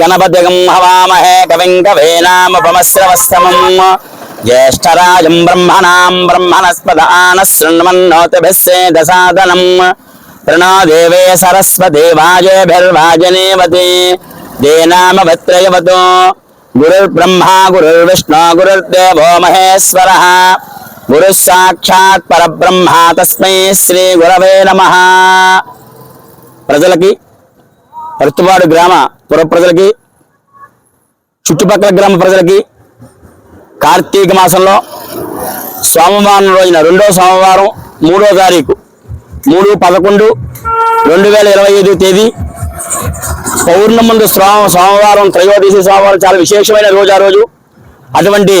గణపతిగం హవామహే కవిం కవేనాముపమశ్రవస్తమం జ్యేష్టరాజం బ్రహ్మణాం బ్రహ్మణస్పదానశృణ్వన్నోతిభిస్సేదసాదనం ప్రణో దేవే సరస్వతి దేనామభత్రయవతో గురుర్బ్రహ్మా గురుర్విష్ణు గురుర్దేవో మహేశ్వర గురు సాక్షాత్ పరబ్రహ్మ తస్మై శ్రీ గురవే నమ. ప్రజలకి పరుతుపాడు గ్రామ పుర ప్రజలకి చుట్టుపక్కల గ్రామ ప్రజలకి కార్తీక మాసంలో సోమవారం రోజున రెండో సోమవారం మూడో తారీఖు మూడు పదకొండు రెండు వేల ఇరవై ఐదు తేదీ పౌర్ణముందు సోమవారం త్రయోదశి సోమవారం చాలా విశేషమైన రోజు ఆ రోజు. అటువంటి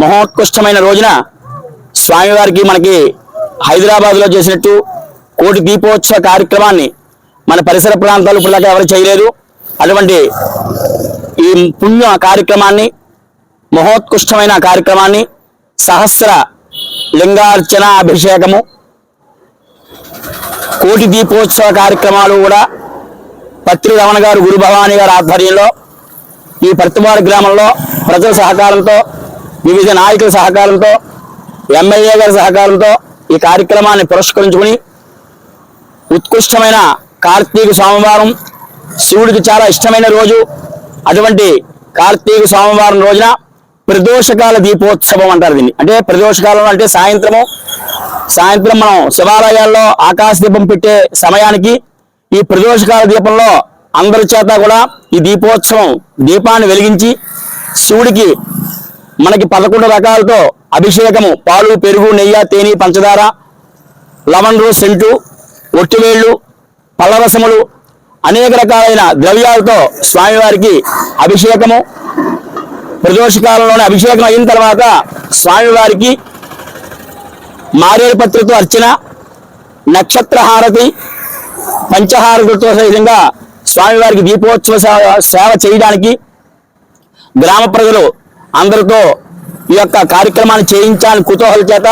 మహోత్కృష్టమైన రోజున స్వామివారికి మనకి హైదరాబాద్లో చేసినట్టు కోటి దీపోత్సవ కార్యక్రమాన్ని మన పరిసర ప్రాంతాలు ఇప్పటిదాకా ఎవరు చేయలేదు. అటువంటి ఈ పుణ్య కార్యక్రమాన్ని మహోత్కృష్టమైన కార్యక్రమాన్ని సహస్ర లింగార్చన అభిషేకము కోటి దీపోత్సవ కార్యక్రమాలు కూడా పత్రి రమణ గారు గురు భవాని గారి ఆధ్వర్యంలో ఈ పర్తివాడ గ్రామంలో ప్రజల సహకారంతో వివిధ నాయకుల సహకారంతో ఎమ్మెల్యే గారి సహకారంతో ఈ కార్యక్రమాన్ని పురస్కరించుకుని ఉత్కృష్టమైన కార్తీక సోమవారం శివుడికి చాలా ఇష్టమైన రోజు. అటువంటి కార్తీక సోమవారం రోజున ప్రదోషకాల దీపోత్సవం అంటారు దీన్ని. అంటే ప్రదోషకాలం అంటే సాయంత్రము. సాయంత్రం మనం శివాలయాల్లో ఆకాశ దీపం పెట్టే సమయానికి ఈ ప్రదోషకాల దీపంలో అందరి చేత కూడా ఈ దీపోత్సవం దీపాన్ని వెలిగించి శివుడికి మనకి పదకొండు రకాలతో అభిషేకము. పాలు పెరుగు నెయ్యి తేనె పంచదార లవండ్లు సెంటు ఒట్టివేళ్ళు పళ్ళరసములు అనేక రకాలైన ద్రవ్యాలతో స్వామివారికి అభిషేకము. ప్రదోషకాలంలోనే అభిషేకం అయిన తర్వాత స్వామివారికి మారేడుపత్రితో అర్చన నక్షత్రహారతి పంచహారతులతో సహితంగా స్వామివారికి దీపోత్సవ సేవ- సేవ చేయడానికి గ్రామ ప్రజలు అందరితో ఈ యొక్క కార్యక్రమాన్ని చేయించాలని కుతూహల చేత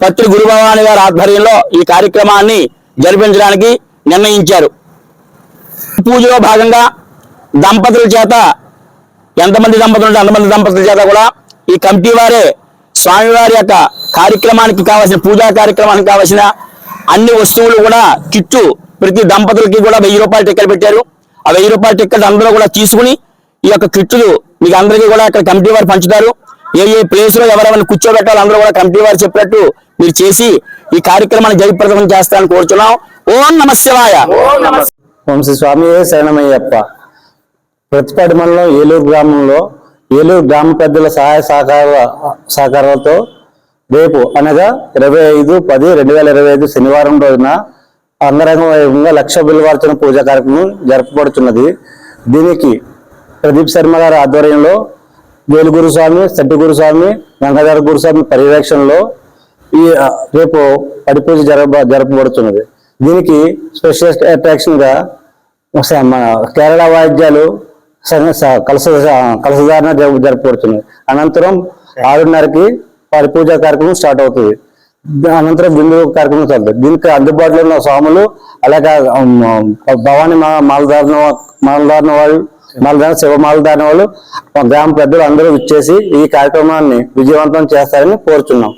పత్రి గురుభవాని గారి ఆధ్వర్యంలో ఈ కార్యక్రమాన్ని జరిపించడానికి నిర్ణయించారు. పూజలో భాగంగా దంపతుల చేత ఎంతమంది దంపతులు ఉంటే అంతమంది దంపతుల చేత కూడా ఈ కమిటీ వారే స్వామివారి యొక్క కార్యక్రమానికి కావాల్సిన పూజా కార్యక్రమానికి కావాల్సిన అన్ని వస్తువులు కూడా కిట్టు ప్రతి దంపతులకి కూడా వెయ్యి రూపాయల టిక్కెట్ పెట్టారు. ఆ వెయ్యి రూపాయల టిక్కెట్ అందరూ కూడా తీసుకుని ఈ యొక్క కిట్టులు మీకు అందరికీ కూడా ఇక్కడ కమిటీ వారు పంచుతారు. ఏ ఏ ప్లేస్లో ఎవరెవరిని కూర్చోబెట్టాలో అందరూ కూడా కమిటీ వారు చెప్పినట్టు మీరు చేసి ఈ కార్యక్రమాన్ని జయప్రదం చేస్తారని కోరుతున్నాం ఓం నమ శివాయ. ఓం శ్రీ స్వామి శరణమయ్యప్ప. ప్రతిపాటి మండలం ఏలూరు గ్రామంలో ఏలూరు గ్రామ పెద్దల సహాయ సహకార సహకారాలతో రేపు అనగా ఇరవై ఐదు పది రెండు వేల ఇరవై ఐదు శనివారం రోజున అంగరంగ వైభవంగా లక్ష బిల్వార్చన పూజా కార్యక్రమం జరపబడుతున్నది. దీనికి ప్రదీప్ శర్మ గారి ఆధ్వర్యంలో వేలుగురుస్వామి గురుస్వామి శెట్టి గురుస్వామి గురుస్వామి పర్యవేక్షణలో ఈ రేపు పడిపూజ జరప జరపబడుతున్నది. దీనికి స్పెషల్ అట్రాక్షన్గా కేరళ వాయిద్యాలు కలస కలసధారణ జరప- జరపబడుతుంది అనంతరం ఆరున్నరకి పరిపూజ కార్యక్రమం స్టార్ట్ అవుతుంది. అనంతరం విందు కార్యక్రమం జరుగుతుంది దీనికి అందుబాటులో ఉన్న స్వాములు అలాగే భవానీ మా- మాలధారణ మాలధారణ వాళ్ళు మళ్ళీ శివ మాలధారణ వాళ్ళు మా గ్రామ పెద్దలు అందరూ ఇచ్చేసి ఈ కార్యక్రమాన్ని విజయవంతం చేస్తారని కోరుచున్నాం.